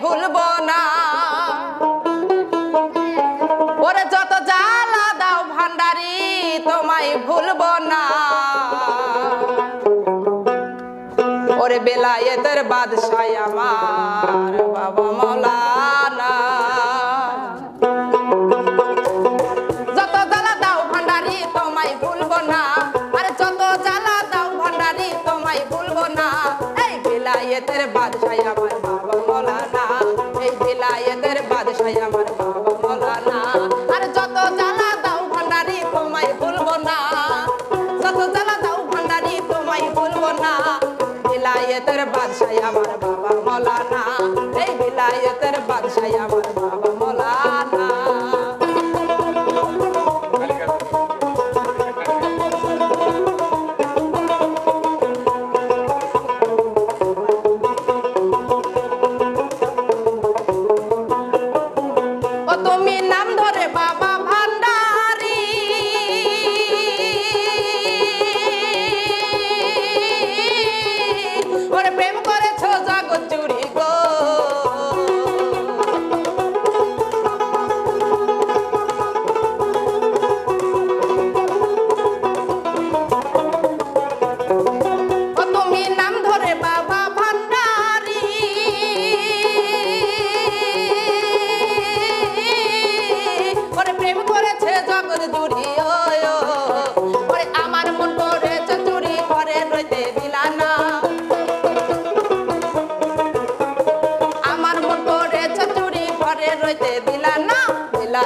ভুলবো না। ওরে যত জ্বালা দাও ভান্ডারি, তোমায় ভুলবো না। ওরে বেলায়েতের বাদশাহ আমার বাবা মৌলানা। তোমায় ভুলবো না। আরে যত জ্বালা দাও ভান্ডারি, তোমায় ভুলবো না। এই বিলায়েতের বাদশাহ আমার বাবা মৌলানা আরে যত জ্বালা দাও ভান্ডারি, তোমায় ভুলবো না। যত জ্বালা দাও ভান্ডারি, তোমায় ভুলবো না। বিলায়েতের বাদশাহ আমার বাবা মৌলানা এই বিলায়েতের বাদশাহ আমার বাবা ও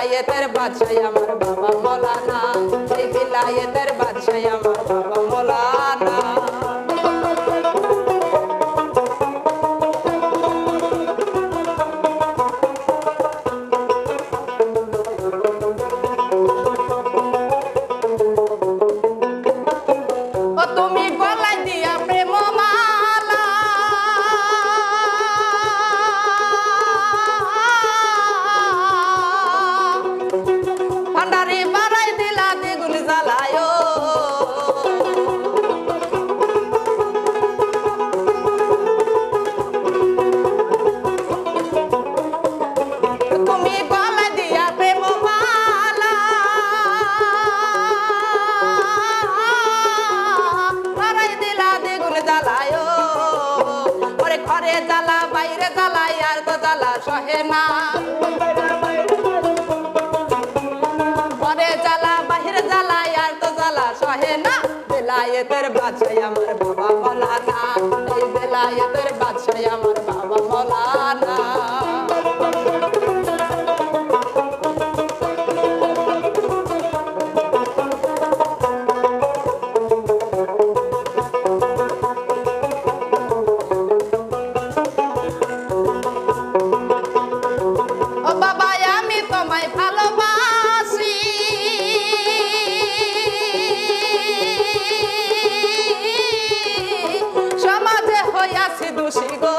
বিলায়েতের বাদশাহ আমার বাবা মোলানা। সেই বিলায়েতের বাদশাহ আমার বাবা মৌলানা আর তো জ্বালা সহে না। পরে জ্বালা, বাহির জ্বালা, আর তো জ্বালা সহে না। বেলায়েতের বাছাই আমার বাবা মৌলানা এই বেলায়েতের তোমায় ভালোবাসি। সমাজে হইয়াছি দোষী গো।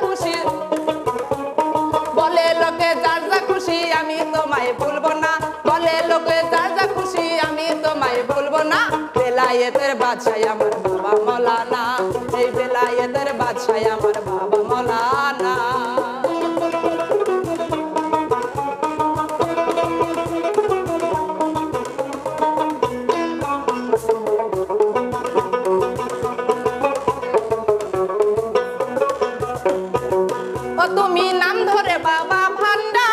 খুশি। বলে লোকে যার খুশি, আমি তোমায় বলব না। বলে লোকে যার খুশি, আমি তোমায় বলব না। বেলায়েতের বাদশাহ আমার বাবা মৌলানা। ও তুমি নাম ধরে বাবা ভান্ডারি।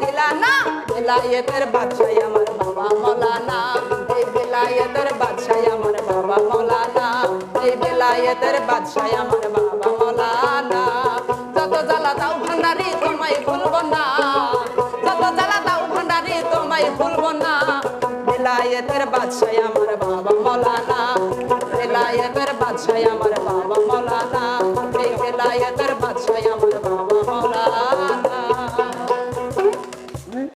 দিলা না বেলায়েতের বাদশাই আমার বাবা মৌলানা। এই বেলায়েতের বেলায়েতের বাদশাই আমার বাবা মৌলানা।